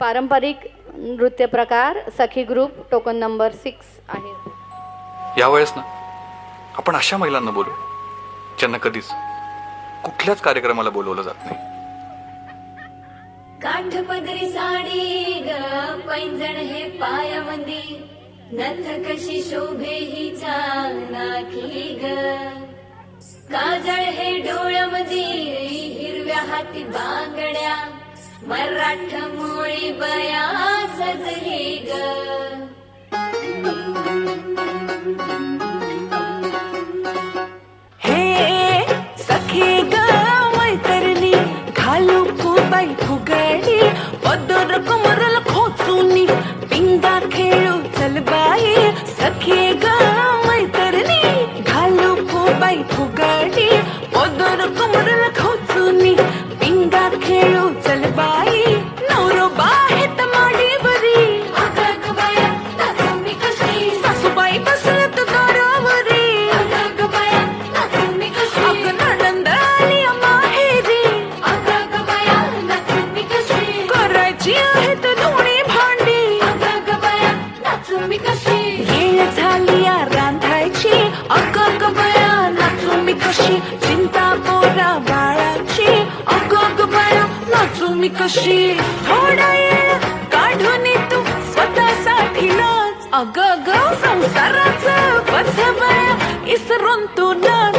पारंपरिक नृत्य प्रकार सखी ग्रुप टोकन नंबर सिक्स आहे. यावेळेस ना आपण अशा महिलांना बोलू ज्यांना कधीच कुठल्याच कार्यक्रमाला बोलवलं जात नाही. काठपदरी साडी ग पैंजण हे पायामध्ये नथ कशी शोभे हिच्या नाकी ग. काजळ हे डोळ्यामध्ये हिरव्या हाती बांगड्या. मराठ मोळी बया सजली ग. हे सखी ग मैतरणी घालू फुबाई फुगडी पदर कमरल खोचुनी पिंगा खेळू चल बाई. सखी ग मैतरणी घालू फुबाई फुगडी पदर कमरल खोचुनी पिंगा खेळू नाचू कशी थोडा काढून तू स्वतःसाठी नाच. अग ग संसाराचं पथ बया इसरून तू नाच.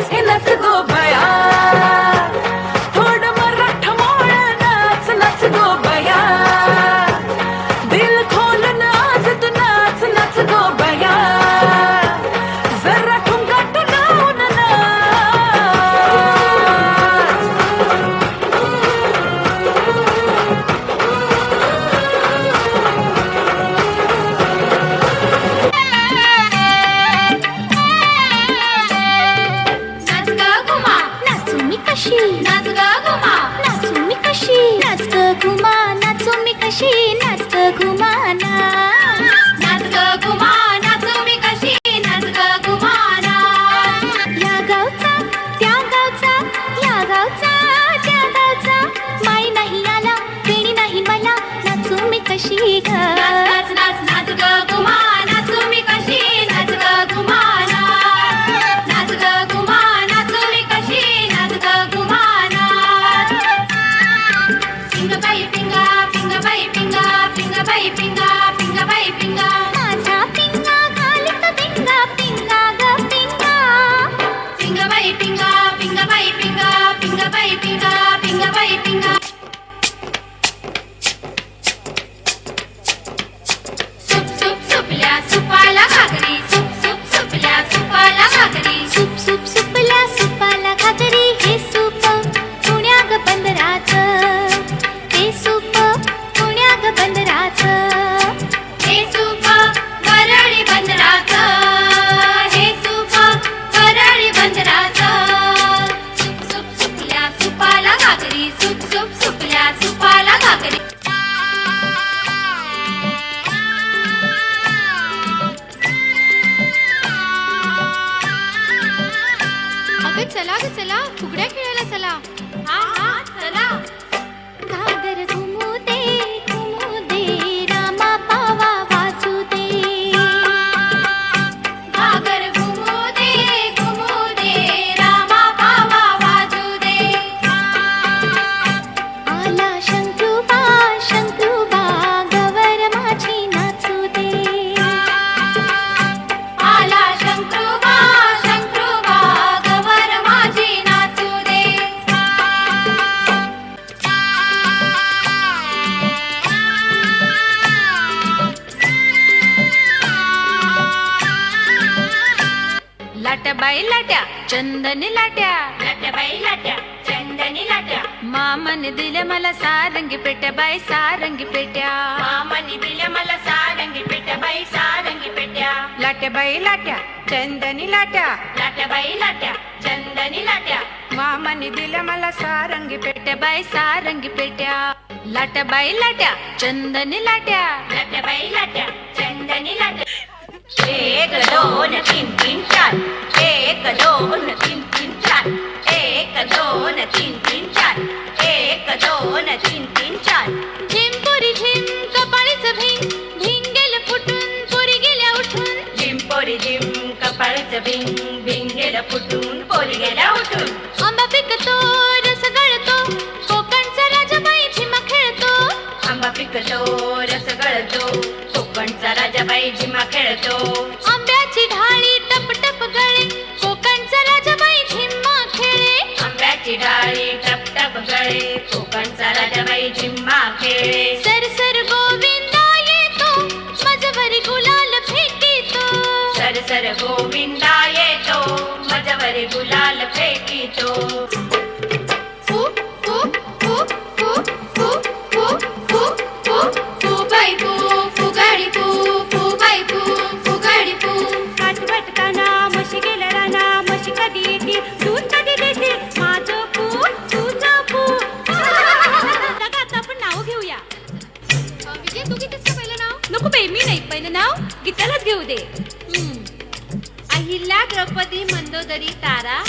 नाच पिंगा पिंग बाई पिंगा पिंग चला ग चला. फुगड्या खेळायला चला. हा लाट्या बाई लाट्या चंदनी लाट्या लाट्याबाई लाट्या चंदनी लाट्या मामन दिल्या मला सारंगी पेट्या बाई सारंगी पेट्या मामानी दिल्या मला सारंगी पेट्या बाई सारंगी पेट्या लाट्या बाई लाट्या चंदनी लाट्या लाट्याबाई लाट्या चंदनी लाट्या मामाने दिल्या मला सारंगी पेट्या बाई सारंगी पेट्या लाट्या बाई लाट्या चंदनी लाट्या लाट्याबाई लाट्या चंदनी लाट्या तीन तीन चार एक दोन तीन तीन चार एक दोन तीन तीन चार. झिमपोरी झिम कपाळीच भिंग भिंग गेल फुटून पोरी गेल्या उठून. झिमपोरी झिम कपाळीच भिंग भिंग गेलं फुटून पोरी गेल्या उठून. आंबा पिकतो रस गळतो कोकणचा राजाबाई झिमा खेळतो. आंबा पिकतो रस गळतो कोकणचा राजाबाई झिमा खेळतो. गळे कोकणचा जिम्मा खेळे सर सर गोविंदा येतो मजवर गुलाल फेकितो सर सर गोविंदा येतो मजवर गुलाल फेकितो तारा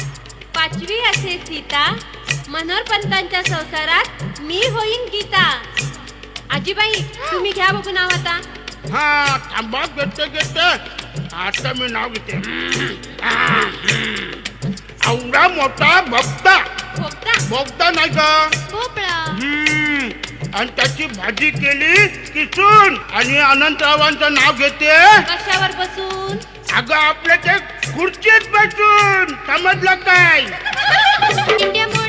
पाचवी असे सीता मनोहर पंतांच्या संसारात मी होईन गीता. आजीबाई तुम्ही घ्या बघू नाव आता. हा थांबा घेत घेते. आता मी नाव घेते. औरा मोठा भक्ता भोपता भोगता नाही का? आणि त्याची भाजी केली किसून. आणि अनंतरावांचं नाव घेते. कशावर बसून? अगं आपलं ते खुर्चीच बसून समजलं काय?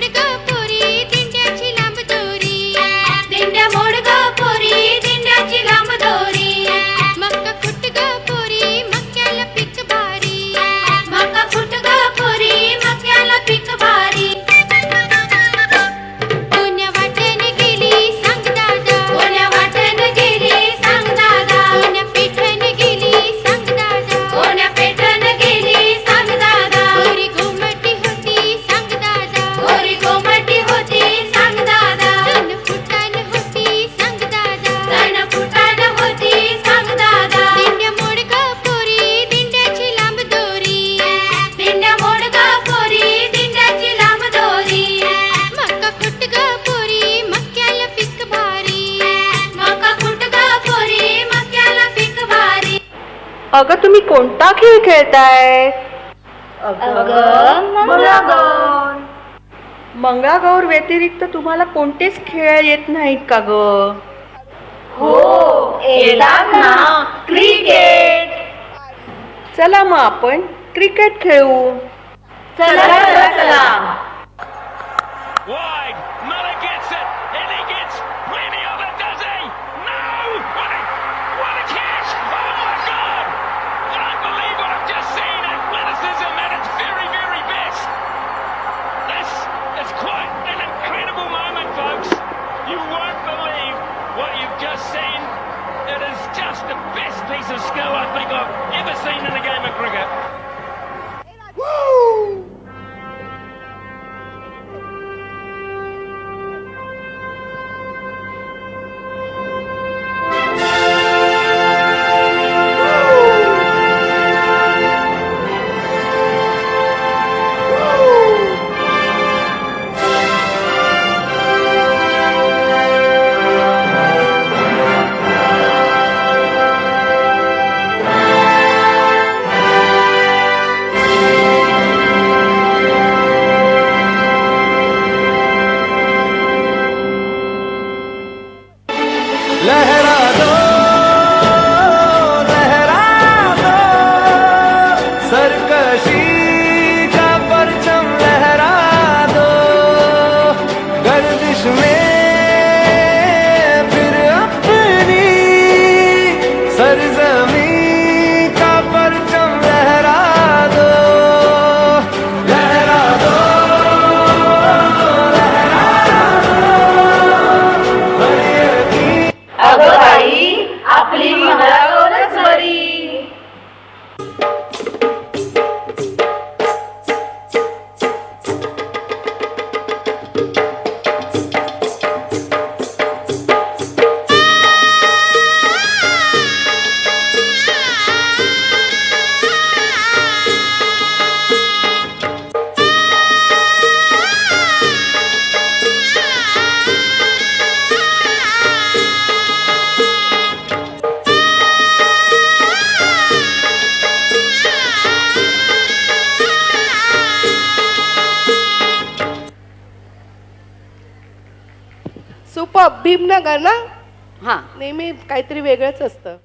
अगं तुम्ही कोणता खेळ खेळताय? मंगळागौर. व्यतिरिक्त तुम्हाला कोणतेच खेळ येत नाहीत का ग? हो ना क्रिकेट. चला मग आपण क्रिकेट खेळू. चला चला चला. भीमनगर ना हां. नेहमी काहीतरी वेगळंच असतं.